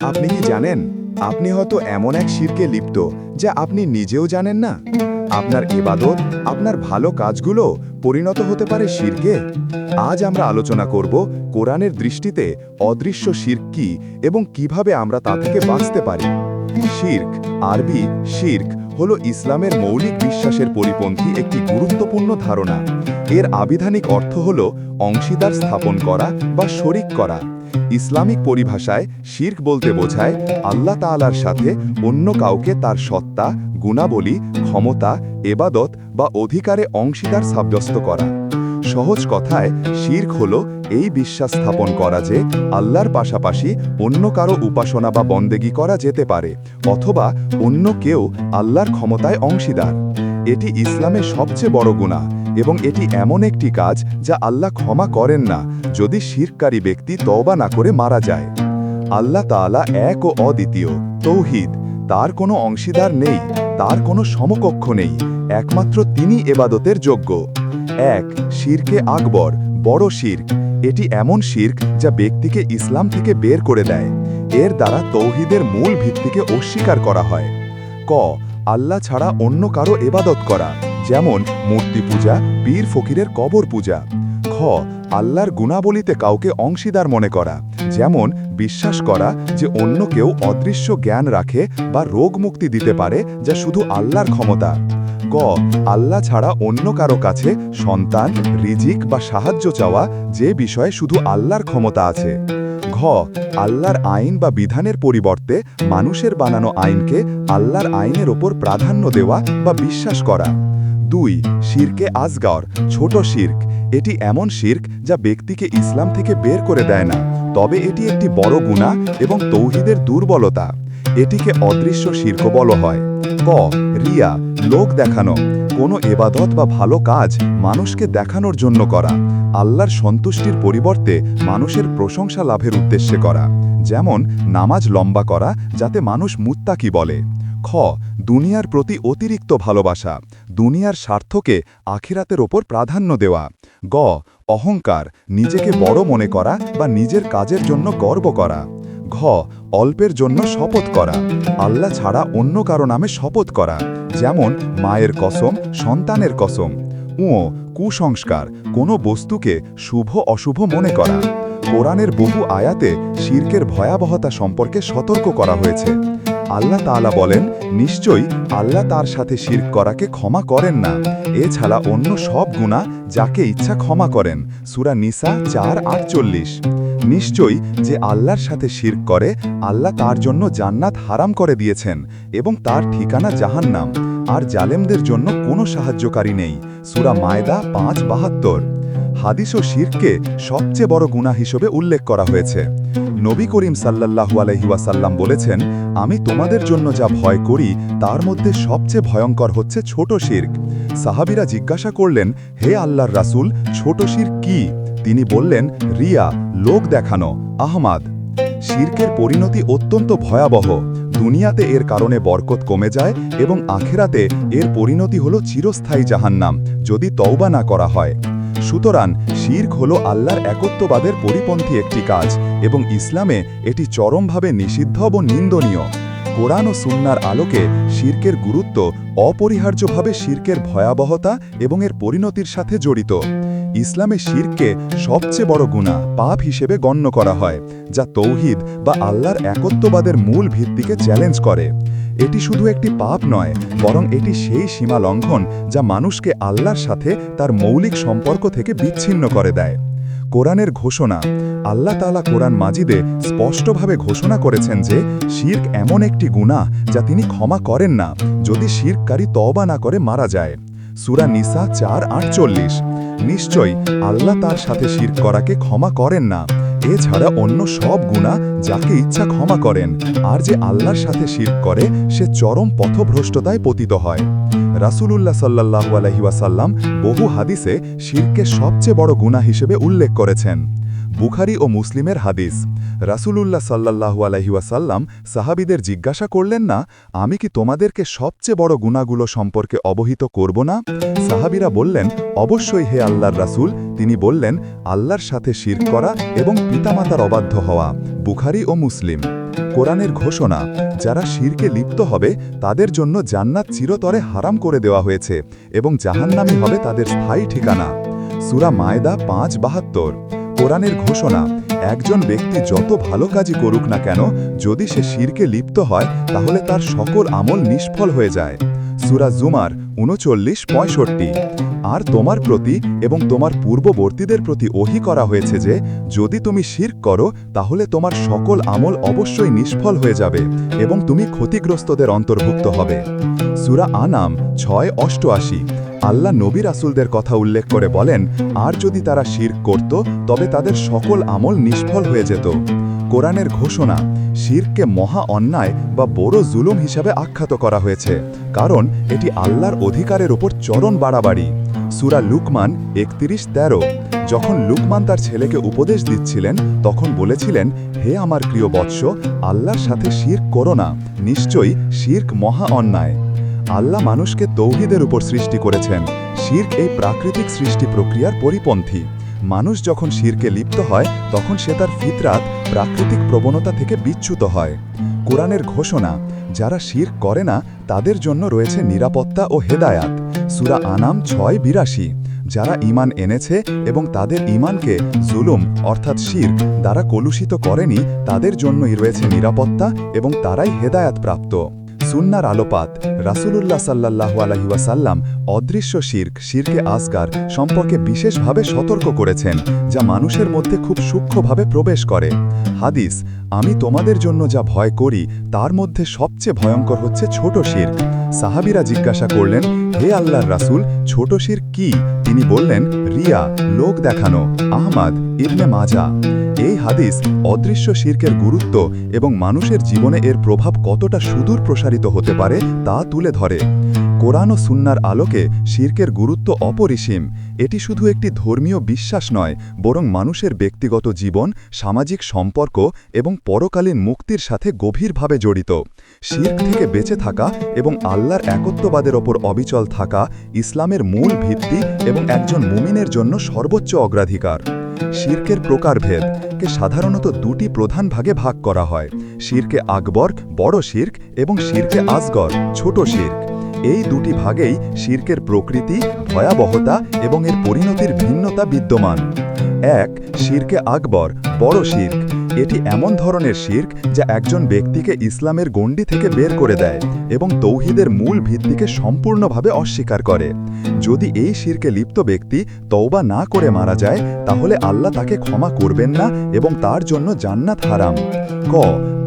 আপনি কি জানেন? আপনি হয়তো এমন এক শিরকে লিপ্ত যা আপনি নিজেও জানেন না। আপনার ইবাদত, আপনার ভালো কাজগুলো পরিণত হতে পারে শিরকে। আজ আমরা আলোচনা করব কোরআনের দৃষ্টিতে অদৃশ্য শির্ক কি এবং কীভাবে আমরা তা থেকে বাঁচতে পারি। শির্ক, আরবি শির্ক, হল ইসলামের মৌলিক বিশ্বাসের পরিপন্থী একটি গুরুত্বপূর্ণ ধারণা। এর আবিধানিক অর্থ হল অংশীদার স্থাপন করা বা শরিক করা। ইসলামিক পরিভাষায় শির্ক বলতে বোঝায় আল্লাহ তাআলার সাথে অন্য কাউকে তার সত্তা, গুণাবলী, ক্ষমতা, এবাদত বা অধিকারে অংশীদার সাব্যস্ত করা। সহজ কথায়, শির্ক হল এই বিশ্বাস স্থাপন করা যে আল্লাহর পাশাপাশি অন্য কারও উপাসনা বা বন্দেগী করা যেতে পারে, অথবা অন্য কেউ আল্লাহর ক্ষমতায় অংশীদার। এটি ইসলামের সবচেয়ে বড় গুণা। এবং এটি এমন একটি কাজ যা আল্লাহ ক্ষমা করেন না, যদি শিরকারী ব্যক্তি তওবা না করে মারা যায়। আল্লাহ তাআলা এক ও অদ্বিতীয়, তৌহিদ, তার কোনো অংশীদার নেই, তার কোনো সমকক্ষ নেই, একমাত্র তিনি এবাদতের যোগ্য। এক, শিরকে আকবর, বড় শির্ক, এটি এমন শির্ক যা ব্যক্তিকে ইসলাম থেকে বের করে দেয়, এর দ্বারা তৌহিদের মূল ভিত্তিকে অস্বীকার করা হয়। ক, আল্লাহ ছাড়া অন্য কারও এবাদত করা। যেমন মূর্তি পূজা, পীর ফকিরের কবর পূজা। খ, আল্লাহর গুণাবলিতে কাউকে অংশীদার মনে করা। যেমন বিশ্বাস করা যে অন্য কেউ অদৃশ্য জ্ঞান রাখে বা রোগ মুক্তি দিতে পারে যা শুধু আল্লাহর ক্ষমতা। গ, আল্লাহ ছাড়া অন্য কারও কাছে সন্তান, রিজিক বা সাহায্য চাওয়া যে বিষয়ে শুধু আল্লাহর ক্ষমতা আছে। ঘ, আল্লাহর আইন বা বিধানের পরিবর্তে মানুষের বানানো আইনকে আল্লাহর আইনের ওপর প্রাধান্য দেওয়া বা বিশ্বাস করা। দুই, শিরকে আজগর, ছোট শির্ক। এটি এমন শির্ক যা ব্যক্তিকে ইসলাম থেকে বের করে দেয় না। তবে এটি একটি বড় গুণা এবং তৌহিদের দুর্বলতা। এটিকে অদৃশ্য শির্ক বল হয়। ক, রিয়া, লোক দেখানো। কোনো এবাদত বা ভালো কাজ মানুষকে দেখানোর জন্য করা। আল্লাহর সন্তুষ্টির পরিবর্তে মানুষের প্রশংসা লাভের উদ্দেশ্যে করা। যেমন, নামাজ লম্বা করা, যাতে মানুষ মুত্তাকি বলে। খ, দুনিয়ার প্রতি অতিরিক্ত ভালোবাসা, দুনিয়ার স্বার্থকে আখিরাতের ওপর প্রাধান্য দেওয়া। গ, অহংকার, নিজেকে বড় মনে করা বা নিজের কাজের জন্য গর্ব করা। ঘ, অল্পের জন্য শপথ করা। আল্লাহ ছাড়া অন্য কারও নামে শপথ করা, যেমন মায়ের কসম, সন্তানের কসম। উঁ, কুসংস্কার, কোনো বস্তুকে শুভ অশুভ মনে করা। কোরআনের বহু আয়াতে শির্কের ভয়াবহতা সম্পর্কে সতর্ক করা হয়েছে। আল্লাহ তাআলা বলেন, নিশ্চয়ই আল্লাহ তার সাথে শির্ক করাকে ক্ষমা করেন না। এছাড়া অন্য সব গুণা যাকে ইচ্ছা ক্ষমা করেন, সুরা নিসা চার আটচল্লিশ। নিশ্চয়ই যে আল্লাহর সাথে শির্ক করে, আল্লাহ তার জন্য জান্নাত হারাম করে দিয়েছেন এবং তার ঠিকানা জাহান্নাম। আর জালেমদের জন্য কোনো সাহায্যকারী নেই। সুরা মায়দা পাঁচ বাহাত্তর। হাদিস ও শিরকে সবচেয়ে বড় গুণা হিসেবে উল্লেখ করা হয়েছে। নবী করিম সাল্লাল্লাহু আলাইহি ওয়াসাল্লাম বলেছেন, আমি তোমাদের জন্য যা ভয় করি, তার মধ্যে সবচেয়ে ভয়ঙ্কর হচ্ছে ছোট শির্ক। সাহাবিরা জিজ্ঞাসা করলেন, হে আল্লাহর রাসূল, ছোট শির কি? তিনি বললেন, রিয়া, লোক দেখানো, আহমাদ। শির্কের পরিণতি অত্যন্ত ভয়াবহ। দুনিয়াতে এর কারণে বরকত কমে যায় এবং আখেরাতে এর পরিণতি হল চিরস্থায়ী জাহান্নাম, যদি তওবা না করা হয়। সুতরাং শির্ক হল আল্লাহর একত্ববাদের পরিপন্থী একটি কাজ, এবং ইসলামে এটি চরমভাবে নিষিদ্ধ ও নিন্দনীয়। কোরআন ও সুন্নার আলোকে শির্কের গুরুত্ব অপরিহার্যভাবে শির্কের ভয়াবহতা এবং এর পরিণতির সাথে জড়িত। ইসলামে শিরকে সবচেয়ে বড় গুণা পাপ হিসেবে গণ্য করা হয়, যা তৌহিদ বা আল্লাহর একত্ববাদের মূল ভিত্তিকে চ্যালেঞ্জ করে। এটি শুধু একটি পাপ নয়, বরং এটি সেই সীমা লঙ্ঘন যা মানুষকে আল্লাহর সাথে তার মৌলিক সম্পর্ক থেকে বিচ্ছিন্ন করে দেয়। কোরআনের ঘোষণা, আল্লাহ তালা কোরআন মাজিদে স্পষ্টভাবে ঘোষণা করেছেন যে, শির্ক এমন একটি গুণা যা তিনি ক্ষমা করেন না, যদি শির্ককারী তবা না করে মারা যায়। সুরা নিসা চার আটচল্লিশ, নিশ্চয়ই আল্লাহ তার সাথে শির করাকে ক্ষমা করেন না এছাড়া অন্য সব গুণা যাকে ইচ্ছা ক্ষমা করেন, আর যে আল্লাহর সাথে শির করে, সে চরম পথভ্রষ্টতায় পতিত হয়। রাসুলুল্লাহ সাল্লাহ আলহিউসাল্লাম বহু হাদিসে শিরকে সবচেয়ে বড় গুণা হিসেবে উল্লেখ করেছেন। বুখারি ও মুসলিমের হাদিস। রাসূলুল্লাহ সাল্লাল্লাহু আলাইহি ওয়াসাল্লাম সাহাবীদের জিজ্ঞাসা করলেন না, আমি কি তোমাদেরকে সবচেয়ে বড় গুণাগুলো সম্পর্কে অবহিত করব না? সাহাবিরা বললেন, অবশ্যই হে আল্লাহর রাসূল। তিনি বললেন, আল্লাহর সাথে শির করা এবং পিতামাতার অবাধ্য হওয়া। বুখারি ও মুসলিম। কোরআনের ঘোষণা, যারা শিরকে লিপ্ত হবে, তাদের জন্য জান্নাত চিরতরে হারাম করে দেওয়া হয়েছে এবং জাহান্নামি হবে তাদের স্থায়ী ঠিকানা। সুরা মায়দা পাঁচ বাহাত্তর। কোরআনের ঘোষণা, একজন ব্যক্তি যত ভালো কাজই করুক না কেন, যদি সে শিরকে লিপ্ত হয়, তাহলে তার সকল আমল নিষ্ফল হয়ে যায়। সুরা জুমার উনচল্লিশ, পঁয়ষট্টি। আর তোমার প্রতি এবং তোমার পূর্ববর্তীদের প্রতি ওহি করা হয়েছে যে, যদি তুমি শির্ক করো, তাহলে তোমার সকল আমল অবশ্যই নিষ্ফল হয়ে যাবে এবং তুমি ক্ষতিগ্রস্তদের অন্তর্ভুক্ত হবে। সুরা আনাম ছয়, অষ্টআশি। আল্লাহ নবী রাসুলদের কথা উল্লেখ করে বলেন, আর যদি তারা শির্ক করত, তবে তাদের সকল আমল নিষ্ফল হয়ে যেত। কোরআনের ঘোষণা শিরকে মহা অন্যায় বা বড় জুলুম হিসাবে আখ্যাত করা হয়েছে, কারণ এটি আল্লাহর অধিকারের ওপর চরণ বাড়াবাড়ি। সুরা লুকমান একত্রিশ তেরো, যখন লুকমান তার ছেলেকে উপদেশ দিচ্ছিলেন, তখন বলেছিলেন, হে আমার প্রিয় বৎস, আল্লাহর সাথে শির্ক করো না, নিশ্চয়ই শির্ক মহা অন্যায় আল্লাহ মানুষকে তৌহিদের উপর সৃষ্টি করেছেন। শির্ক এই প্রাকৃতিক সৃষ্টি প্রক্রিয়ার পরিপন্থী। মানুষ যখন শিরকে লিপ্ত হয়, তখন সে তার ফিতরাত, প্রাকৃতিক প্রবণতা থেকে বিচ্যুত হয়। কোরআনের ঘোষণা, যারা শির করে না, তাদের জন্য রয়েছে নিরাপত্তা ও হেদায়াত। সুরা আনাম ছয় বিরাশি। যারা ইমান এনেছে এবং তাদের ইমানকে জুলুম, অর্থাৎ শির দ্বারা কলুষিত করেনি, তাদের জন্যই রয়েছে নিরাপত্তা এবং তারাই হেদায়াত প্রাপ্ত সুন্নার আলোপাত রাসুলুল্লাহ সাল্লাহু আলহিউসাল্লাম অদৃশ্য শির্ক, শিরকে আসগার সম্পর্কে বিশেষভাবে সতর্ক করেছেন, যা মানুষের মধ্যে খুব সূক্ষ্মভাবে প্রবেশ করে। হাদিস, আমি তোমাদের জন্য যা ভয় করি, তার মধ্যে সবচেয়ে ভয়ঙ্কর হচ্ছে ছোট শির্ক। সাহাবিরা জিজ্ঞাসা করলেন, হে আল্লাহর রাসুল, ছোট শির কি? তিনি বললেন, রিয়া, লোক দেখানো, আহমাদ, ইবনে মাজা। হাদিস অদৃশ্য শির্কের গুরুত্ব এবং মানুষের জীবনে এর প্রভাব কতটা সুদূর প্রসারিত হতে পারে তা তুলে ধরে। কোরআন ও সুন্নার আলোকে শির্কের গুরুত্ব অপরিসীম। এটি শুধু একটি ধর্মীয় বিশ্বাস নয়, বরং মানুষের ব্যক্তিগত জীবন, সামাজিক সম্পর্ক এবং পরকালীন মুক্তির সাথে গভীরভাবে জড়িত। শির্ক থেকে বেঁচে থাকা এবং আল্লাহর একত্ববাদের ওপর অবিচল থাকা ইসলামের মূল ভিত্তি এবং একজন মুমিনের জন্য সর্বোচ্চ অগ্রাধিকার। শির্কের প্রকারভেদ, কে সাধারণত দুটি প্রধান ভাগে ভাগ করা হয়, শির্কে আকবর, বড় শির্ক, এবং শির্কে আসগর, ছোট শির্ক। এই দুটি ভাগেই শির্কের প্রকৃতি, ভয়াবহতা এবং এর পরিণতির ভিন্নতা বিদ্যমান। এক, শির্কে আকবর, বড় শির্ক। এটি এমন ধরনের শির্ক যা একজন ব্যক্তিকে ইসলামের গণ্ডি থেকে বের করে দেয় এবং তৌহিদের মূল ভিত্তিকে সম্পূর্ণভাবে অস্বীকার করে। যদি এই শিরকে লিপ্ত ব্যক্তি তৌবা না করে মারা যায়, তাহলে আল্লাহ তাকে ক্ষমা করবেন না এবং তার জন্য জান্নাত হারাম। ক,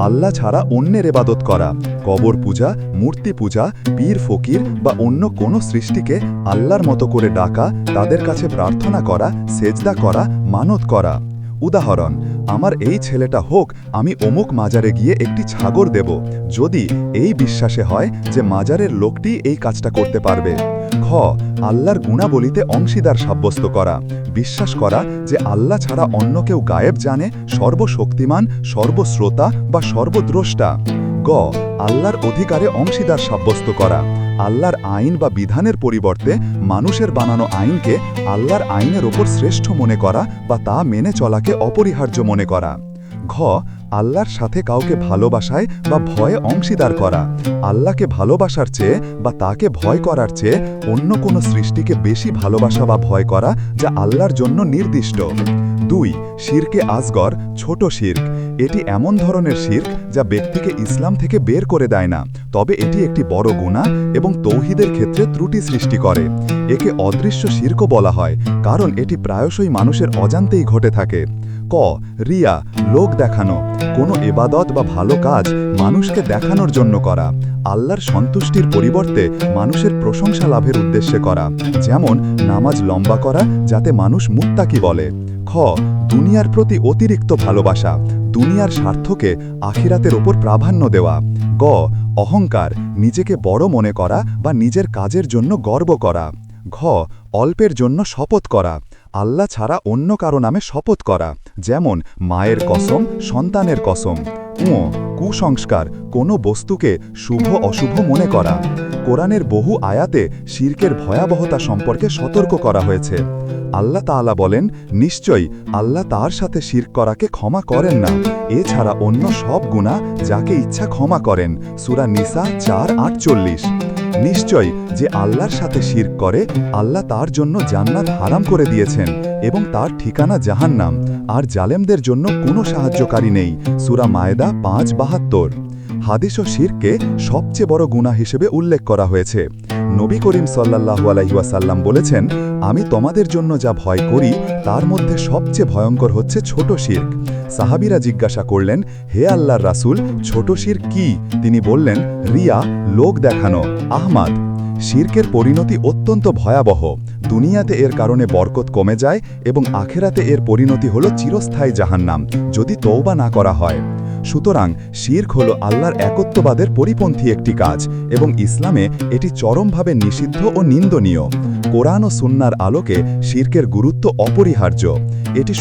আল্লাহ ছাড়া অন্যের এবাদত করা। কবর পূজা, মূর্তি পূজা, পীর ফকির বা অন্য কোনো সৃষ্টিকে আল্লাহর মতো করে ডাকা, তাদের কাছে প্রার্থনা করা, সেজদা করা, মানত করা। উদাহরণ, আমার এই ছেলেটা হোক, আমি অমুক মাজারে গিয়ে একটি ছাগর দেব। যদি এই বিশ্বাসে হয় যে মাজারের লোকটি এই কাজটা করতে পারবে। খ, আল্লাহর গুণাবলিতে অংশীদার সাব্যস্ত করা। বিশ্বাস করা যে আল্লাহ ছাড়া অন্য কেউ গায়েব জানে, সর্বশক্তিমান, সর্বশ্রোতা বা সর্বদ্রষ্টা। গ, আল্লাহর অধিকারে অংশীদার সাব্যস্ত করা। আল্লাহর আইন বা বিধানের পরিবর্তে মানুষের বানানো আইনকে আল্লাহর আইনের ওপর শ্রেষ্ঠ মনে করা বা তা মেনে চলাকে অপরিহার্য মনে করা। ঘ, আল্লাহর সাথে কাউকে ভালোবাসায় বা ভয়ে অংশীদার করা। আল্লাহকে ভালোবাসার চেয়ে বা তাকে ভয় করার চেয়ে অন্য কোনো সৃষ্টিকে বেশি ভালোবাসা বা ভয় করা যা আল্লাহর জন্য নির্দিষ্ট। দুই, শিরকে আজগর, ছোট শির্ক। এটি এমন ধরনের শির্ক যা ব্যক্তিকে ইসলাম থেকে বের করে দেয় না। তবে এটি একটি বড় গুণা এবং তৌহিদের ক্ষেত্রে ত্রুটি সৃষ্টি করে। একে অদৃশ্য শির্ক বলা হয়, কারণ এটি প্রায়শই মানুষের অজান্তেই ঘটে থাকে। ক, রিয়া, লোক দেখানো। কোনো এবাদত বা ভালো কাজ মানুষকে দেখানোর জন্য করা। আল্লাহর সন্তুষ্টির পরিবর্তে মানুষের প্রশংসা লাভের উদ্দেশ্যে করা। যেমন, নামাজ লম্বা করা, যাতে মানুষ মুত্তাকি বলে। খ, দুনিয়ার প্রতি অতিরিক্ত ভালোবাসা। দুনিয়ার স্বার্থকে আখিরাতের ওপর প্রাধান্য দেওয়া। গ, অহংকার, নিজেকে বড় মনে করা বা নিজের কাজের জন্য গর্ব করা। ঘ, অল্পের জন্য শপথ করা। আল্লাহ ছাড়া অন্য কারও নামে শপথ করা, যেমন মায়ের কসম, সন্তানের কসম। কুঁয়ো কুসংস্কার, কোনো বস্তুকে শুভ অশুভ মনে করা। কোরআনের বহু আয়াতে শির্কের ভয়াবহতা সম্পর্কে সতর্ক করা হয়েছে। আল্লাহ তাআলা বলেন, নিশ্চয়ই আল্লাহ তার সাথে শির্ক করাকে ক্ষমা করেন না। এছাড়া অন্য সব গুণা যাকে ইচ্ছা ক্ষমা করেন, সুরা নিসা চার আটচল্লিশ। নিশ্চয় যে আল্লাহর সাথে শির করে, আল্লাহ তার জন্য জান্নাত হারাম করে দিয়েছেন এবং তার ঠিকানা জাহান্নাম। আর জালেমদের জন্য কোনো সাহায্যকারী নেই। সুরা মায়দা পাঁচ বাহাত্তর। হাদিস ও শিরকে সবচেয়ে বড় গুণা হিসেবে উল্লেখ করা হয়েছে। নবী করিম সাল্লাল্লাহু আলাইহি বলেছেন, আমি তোমাদের জন্য যা ভয় করি, তার মধ্যে সবচেয়ে ভয়ঙ্কর হচ্ছে ছোট শির্ক। সাহাবীরা জিজ্ঞাসা করলেন, হে আল্লাহর রাসূল, ছোট শির্ক কি? তিনি বললেন, রিয়া, লোক দেখানো, আহমাদ। শির্কের পরিণতি অত্যন্ত ভয়াবহ। দুনিয়াতে এর কারণে বরকত কমে যায় এবং আখেরাতে এর পরিণতি হল চিরস্থায়ী জাহান্নাম, যদি তৌবা না করা হয়। সুতরাং শির্ক হল আল্লাহর একত্ববাদের পরিপন্থী একটি কাজ এবং ইসলামে এটি চরমভাবে নিষিদ্ধ ও নিন্দনীয়। কোরআন ও সুন্নার আলোকে শির্কের গুরুত্ব অপরিহার্য। এটি